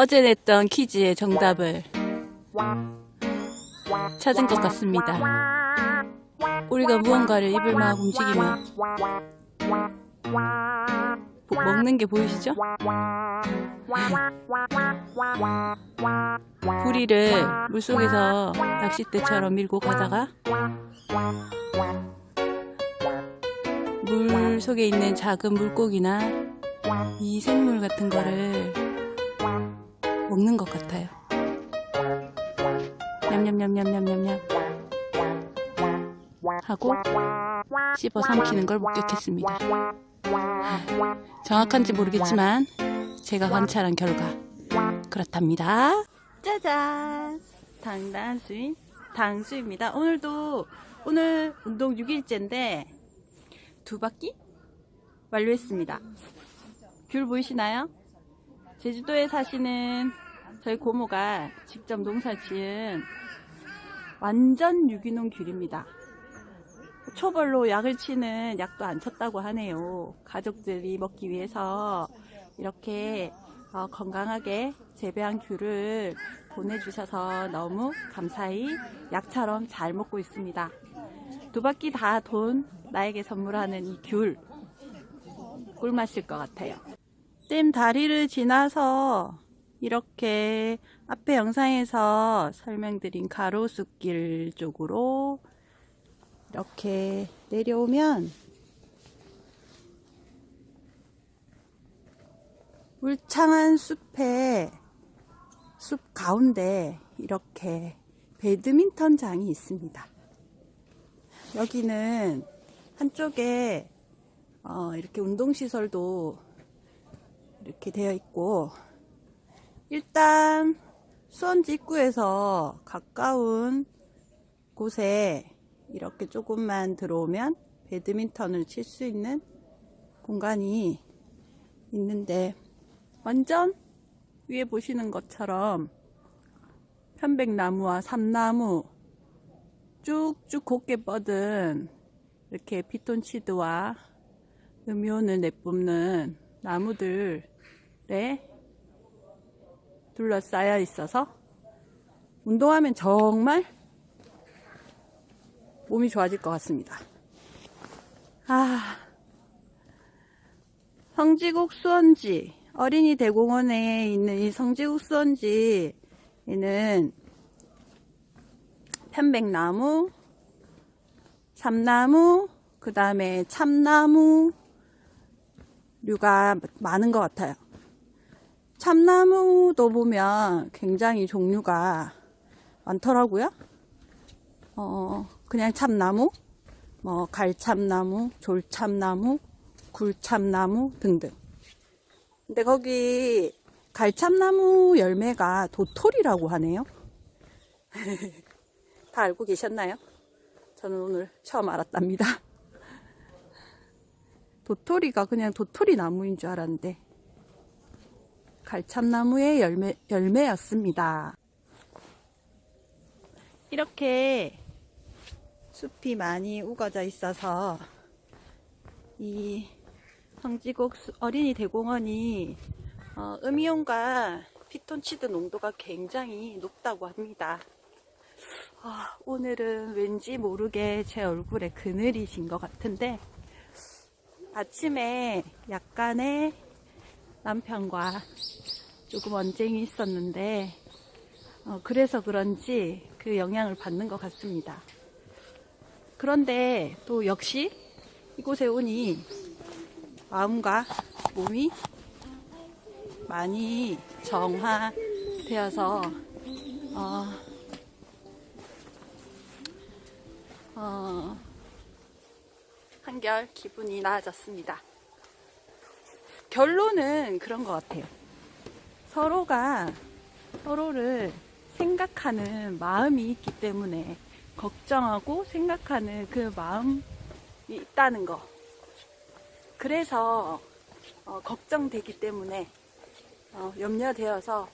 어제 냈던 퀴즈의 정답을 찾은 것 같습니다. 우리가 무언가를 입을 막 움직이면 보- 먹는 게 보이시죠? 부리를 물속에서 낚싯대처럼 밀고 가다가 물 속에 있는 작은 물고기나 이 생물 같은 거를 먹는 것 같아요. 냠냠냠냠냠냠냠 하고 씹어 삼키는 걸 목격했습니다. 정확한지 모르겠지만 제가 관찰한 결과 그렇답니다. 짜잔! 당단수인 당수입니다. 오늘도 오늘 운동 6일째인데 두 바퀴 완료했습니다. 귤 보이시나요? 제주도에 사시는 저희 고모가 직접 농사 지은 완전 유기농 귤입니다. 초벌로 약을 치는 약도 안 쳤다고 하네요. 가족들이 먹기 위해서 이렇게 어, 건강하게 재배한 귤을 보내주셔서 너무 감사히 약처럼 잘 먹고 있습니다. 두 바퀴 다 돈 나에게 선물하는 이 귤 꿀맛일 것 같아요. 댐 다리를 지나서 이렇게 앞에 영상에서 설명드린 가로수길 쪽으로 이렇게 내려오면 울창한 숲에 숲 가운데 이렇게 배드민턴 장이 있습니다. 여기는 한쪽에 어, 이렇게 운동시설도 이렇게 되어 있고 일단 수원지 입구에서 가까운 곳에 이렇게 조금만 들어오면 배드민턴을 칠 수 있는 공간이 있는데 완전 위에 보시는 것처럼 편백나무와 삼나무 쭉쭉 곱게 뻗은 이렇게 피톤치드와 음이온을 내뿜는 나무들 에 둘러싸여 있어서 운동하면 정말 몸이 좋아질 것 같습니다. 아, 성지국 수원지 어린이 대공원에 있는 이 성지국 수원지에는 편백나무, 삼나무, 그 다음에 참나무, 류가 많은 것 같아요. 참나무도 보면 굉장히 종류가 많더라고요. 어, 그냥 참나무, 뭐, 갈참나무, 졸참나무, 굴참나무 등등. 근데 거기 갈참나무 열매가 도토리라고 하네요. 다 알고 계셨나요? 저는 오늘 처음 알았답니다. 도토리가 그냥 도토리 나무인 줄 알았는데 갈참나무의 열매, 열매였습니다. 이렇게 숲이 많이 우거져 있어서 이 성지곡 수- 어린이 대공원이 어, 음이온과 피톤치드 농도가 굉장히 높다고 합니다. 아, 오늘은 왠지 모르게 제 얼굴에 그늘이 진 것 같은데 아침에 약간의 남편과 조금 언쟁이 있었는데 어, 그래서 그런지 그 영향을 받는 것 같습니다. 그런데 또 역시 이곳에 오니 마음과 몸이 많이 정화되어서 어, 어, 한결 기분이 나아졌습니다. 결론은 그런 것 같아요. 서로가 서로를 생각하는 마음이 있기 때문에 걱정하고 생각하는 그 마음이 있다는 거. 그래서 어, 걱정되기 때문에 어, 염려되어서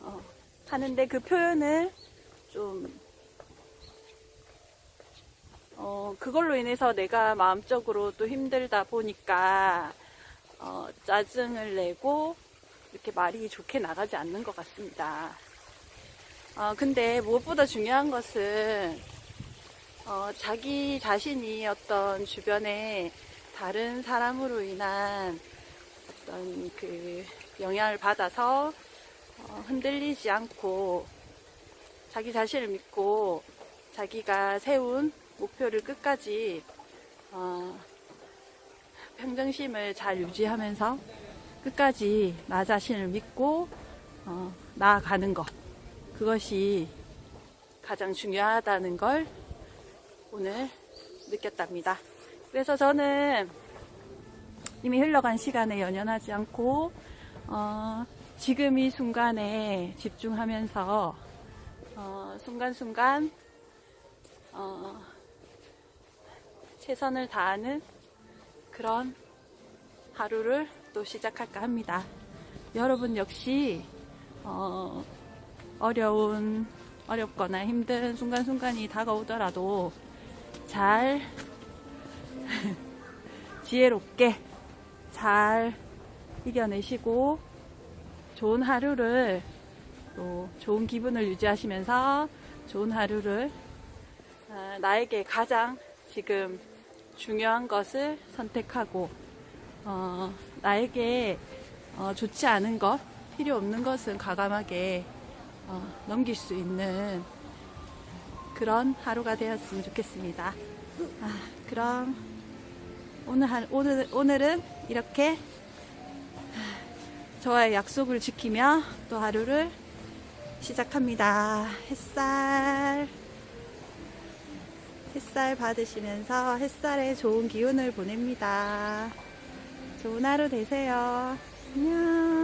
어, 하는데 그 표현을 좀 어, 그걸로 인해서 내가 마음적으로 또 힘들다 보니까 어, 짜증을 내고 이렇게 말이 좋게 나가지 않는 것 같습니다. 어, 근데 무엇보다 중요한 것은 어, 자기 자신이 어떤 주변에 다른 사람으로 인한 어떤 그 영향을 받아서 어, 흔들리지 않고 자기 자신을 믿고 자기가 세운 목표를 끝까지 어, 평정심을 잘 유지하면서 끝까지 나 자신을 믿고 어, 나아가는 것 그것이 가장 중요하다는 걸 오늘 느꼈답니다. 그래서 저는 이미 흘러간 시간에 연연하지 않고 어, 지금 이 순간에 집중하면서 어, 순간순간 어, 최선을 다하는 그런 하루를 또 시작할까 합니다. 여러분 역시 어, 어려운 어렵거나 힘든 순간순간이 다가오더라도 잘 지혜롭게 잘 이겨내시고 좋은 하루를 또 좋은 기분을 유지하시면서 좋은 하루를 아, 나에게 가장 지금 중요한 것을 선택하고 어, 나에게 어, 좋지 않은 것 필요 없는 것은 과감하게 어, 넘길 수 있는 그런 하루가 되었으면 좋겠습니다. 아, 그럼 오늘 한, 오늘 오늘은 이렇게 저와의 약속을 지키며 또 하루를 시작합니다. 햇살 햇살 받으시면서 햇살에 좋은 기운을 보냅니다. 좋은 하루 되세요. 안녕.